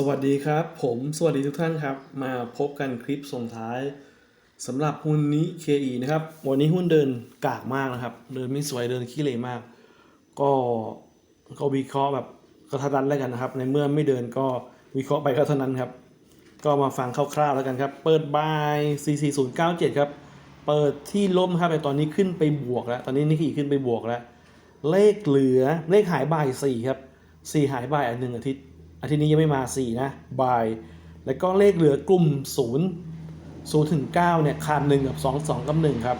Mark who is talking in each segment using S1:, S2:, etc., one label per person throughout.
S1: สวัสดีครับ ผมสวัสดีทุกท่านครับ มาพบกันคลิปส่งท้ายสำหรับหุ้นนี้ KE นะครับ วันนี้หุ้นเดินกากมากนะครับ เดินไม่สวยเดินขี้เหร่มาก ก็ก็วิเคราะห์แบบกระทัดรัดแล้วกันนะครับ ในเมื่อไม่เดินก็วิเคราะห์ไปก็เท่านั้นครับ ก็มาฟังคร่าวๆแล้วกันครับ เปิดบาย 44097 ครับ เปิดที่ล้มครับแต่ตอนนี้ขึ้นไปบวกแล้ว ตอนนี้นิกกี้ขึ้นไปบวกแล้ว เลขเหลือเลขหายบ่ายสี่ครับสี่หายบ่ายอันหนึ่งอาทิตย์ อาทิตย์นี้ยังไม่มาสี่นะบาย แล้วก็เลขเหลือกลุ่มศูนย์ศูนย์ถึงเก้าเนี่ยขาดหนึ่งกับสองสองกับหนดครับ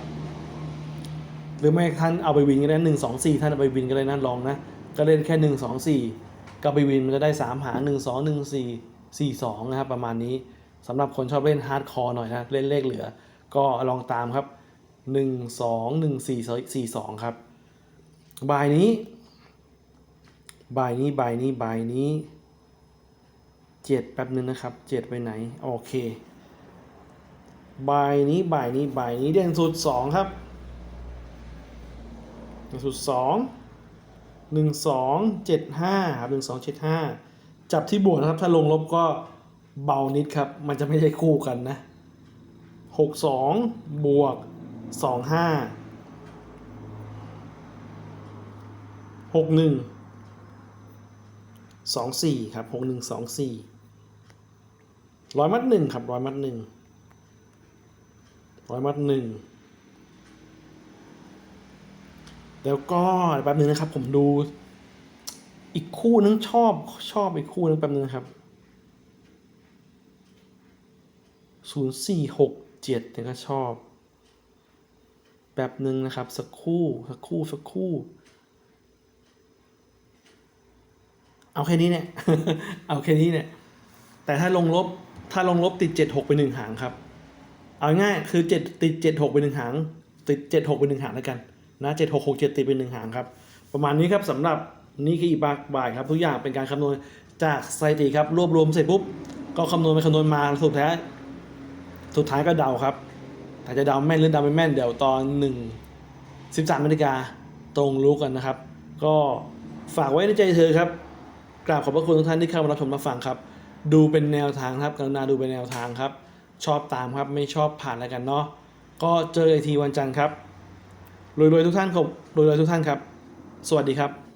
S1: หรือไม่ท่านเอาไปวินก็ได้หนึ่งสองสี่ท่านเอาไปวินก็ได้นะลองนะ ก็เล่นแค่หนึ่งสองสี่ก็ไปวินมันจะได้สามหางหนึ่งสองหนึ่งสี่สี่สองนะครับ ประมาณนี้สำหรับคนชอบเล่นฮาร์ดคอร์หน่อยนะ เล่นเลขเหลือ ก็ลองตามครับหนึ่งสองหนึ่งสี่สี่สองครับบายนี้บายนี้บายนี้บายนี้ เจ็ดแป๊บนึงนะครับเจ็ดไปไหน โอเคบายนี้บายนี้บายนี้เด่นสุดสองครับเด่นสุดสองหนึ่งสองเจ็ดห้าครับหนึ่งสองเจ็ดห้าจับที่บวกนะครับ ถ้าลงลบก็เบานิดครับ มันจะไม่ใช่คู่กันนะหกสองบวกสองห้าหกหนึ่งสองสี่ครับหกหนึ่งสองสี่ ร้อยมัดหนึ่งครับร้อยมัดหนึ่งร้อยมัดหนึ่งแล้วก็แป๊บนึงนะครับ ผมดู อีกคู่นึงชอบชอบอีกคู่นึงแป๊บนึงครับศูนย์สี่หกเจ็ดเนี่ยก็ชอบแป๊บนึงนะครับ สักคู่สักคู่สักคู่ เอาแค่นี้เนี่ย เอาแค่นี้เนี่ย แต่ถ้าลงลบ ถ้าลงลบติดเจ็ดหกไปหนึ่งหางครับ เอาง่ายคือเจ็ดติดเจ็ดหกไปหนึ่งหาง ติดเจ็ดหกไปหนึ่งหางแล้วกันนะเจ็ดหกหกเจ็ดติดไปหนึ่งหางครับ ประมาณนี้ครับสำหรับนี่คืออีบากบายครับ ทุกอย่างเป็นการคำนวณจากสถิติครับ รวบรวมเสร็จปุ๊บ ก็คำนวณไปคำนวณมาสุดท้ายสุดท้ายก็เดาครับแต่จะเดาแม่นหรือเดาไม่แม่นเดี๋ยวตอนหนึ่งสิบสามนาฬิกาตรงรู้กันนะครับ ก็ฝากไว้ในใจเธอครับกราบขอบพระคุณทุกท่านที่เข้ามารับชมรับฟังครับ ดูเป็นแนวทางครับกรุณาดูเป็นแนวทางครับ ชอบตามครับไม่ชอบผ่านแล้วกันเนาะก็เจอไอทีวันจันทร์ครับรวยๆทุกท่านครับรวยๆทุกท่านครับ สวัสดีครับ